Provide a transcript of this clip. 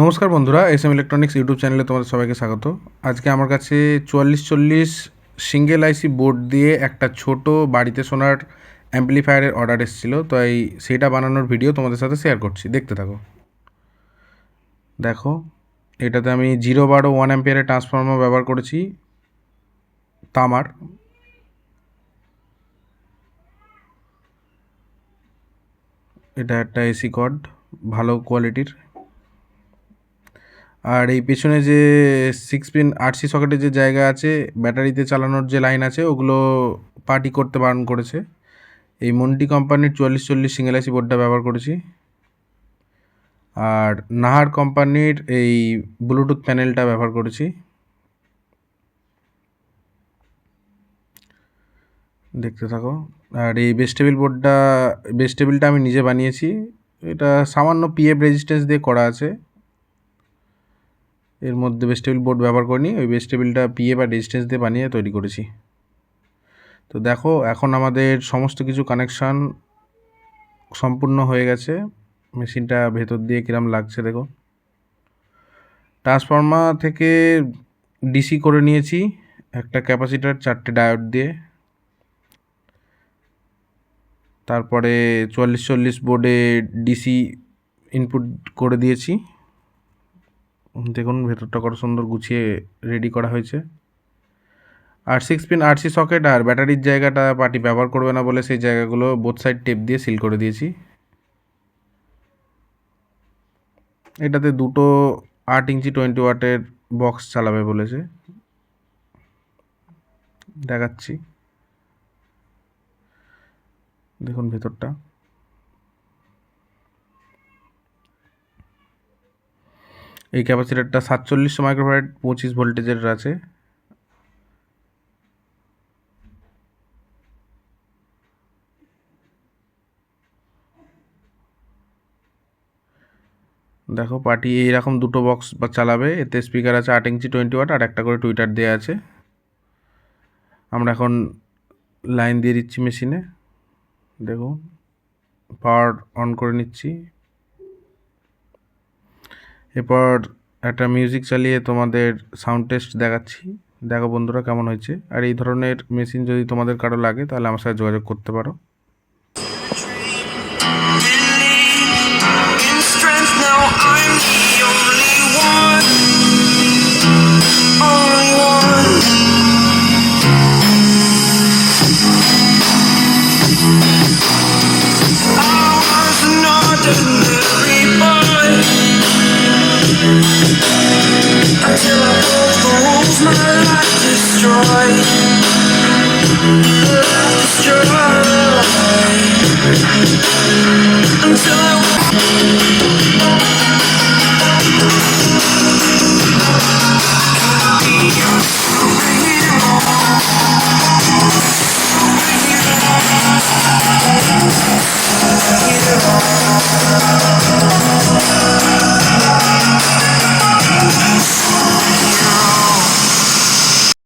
নমস্কার বন্ধুরা, S M electronics YouTube চ্যানেলে তোমাদের সবাইকে স্বাগত। আজকে আমার কাছে চুয়াল্লিশ চল্লিশ সিঙ্গেল আইসি বোর্ড দিয়ে একটা ছোট বাড়িতে শোনার অ্যাম্পলিফায়ারের অর্ডার এসেছিল, তো এই সেটা বানানোর ভিডিও তোমাদের সাথে শেয়ার করছি। দেখতে থাকো। দেখো, এটাতে আমি জিরো বারো ওয়ান অ্যাম্পিয়ারের ট্রান্সফর্মার ব্যবহার করেছি, তামার। এটা একটা এসি কর্ড, ভালো কোয়ালিটির। আর এই পেছনে যে সিক্স পিন আরসি সকেটের যে জায়গা আছে, ব্যাটারিতে চালানোর যে লাইন আছে, ওগুলো পার্টি করতে বারণ করেছে। এই মন্টি কোম্পানির চুয়াল্লিশ চল্লিশ সিঙ্গেল আইসি বোর্ডটা ব্যবহার করেছি। আর নাহার কোম্পানির এই ব্লুটুথ প্যানেলটা ব্যবহার করেছি। দেখতে থাকো। আর এই বেস বোর্ডটা বেস টেবিলটা আমি নিজে বানিয়েছি। এটা সামান্য পিএফ রেজিস্ট্যান্স দিয়ে করা আছে। এর মধ্যে বেস টেবিল বোর্ড ব্যবহার করিনি, ওই বেস টেবিলটা পিএ বা ডিস্টেন্স দিয়ে বানিয়ে তৈরি করেছি। তো দেখো, এখন আমাদের সমস্ত কিছু কানেকশান সম্পূর্ণ হয়ে গেছে। মেশিনটা ভেতর দিয়ে কিরম লাগছে দেখো। ট্রান্সফর্মার থেকে ডিসি করে নিয়েছি, একটা ক্যাপাসিটার চারটে ডায়োড দিয়ে। তারপরে চুয়াল্লিশ চল্লিশ বোর্ডে ডিসি ইনপুট করে দিয়েছি। দেখুন, ভেতরটা কত সুন্দর গুছিয়ে রেডি করা হয়েছে। আর সিক্স পিন আরসি সকেট আর ব্যাটারির জায়গাটা পার্টি ব্যবহার করবে না বলে সেই জায়গাগুলো বোথ সাইড টেপ দিয়ে সিল করে দিয়েছি। এটাতে দুটো আট ইঞ্চি টোয়েন্টি ওয়াটের বক্স চালাবে বলেছে। দেখাচ্ছি। দেখুন ভেতরটা। এই ক্যাপাসিটারটা সাতচল্লিশশো মাইক্রোফ্যারাড পঁচিশ ভোল্টেজের আছে। দেখো পার্টি এইরকম দুটো বক্স বা চালাবে, এতে স্পিকার আছে আট ইঞ্চি টোয়েন্টি ওয়াট আর একটা করে টুইটার দেওয়া আছে। আমরা এখন লাইন দিয়ে দিচ্ছি মেশিনে। দেখুন, পাওয়ার অন করে নিচ্ছি। এরপর একটা মিউজিক চালিয়ে তোমাদের সাউন্ড টেস্ট দেখাচ্ছি। দেখো বন্ধুরা কেমন হয়েছে। আর এই ধরনের মেশিন যদি তোমাদের কারও লাগে, তাহলে আমার সাথে যোগাযোগ করতে পারো। Until I broke the rules, my life destroyed. Life destroyed. Until I.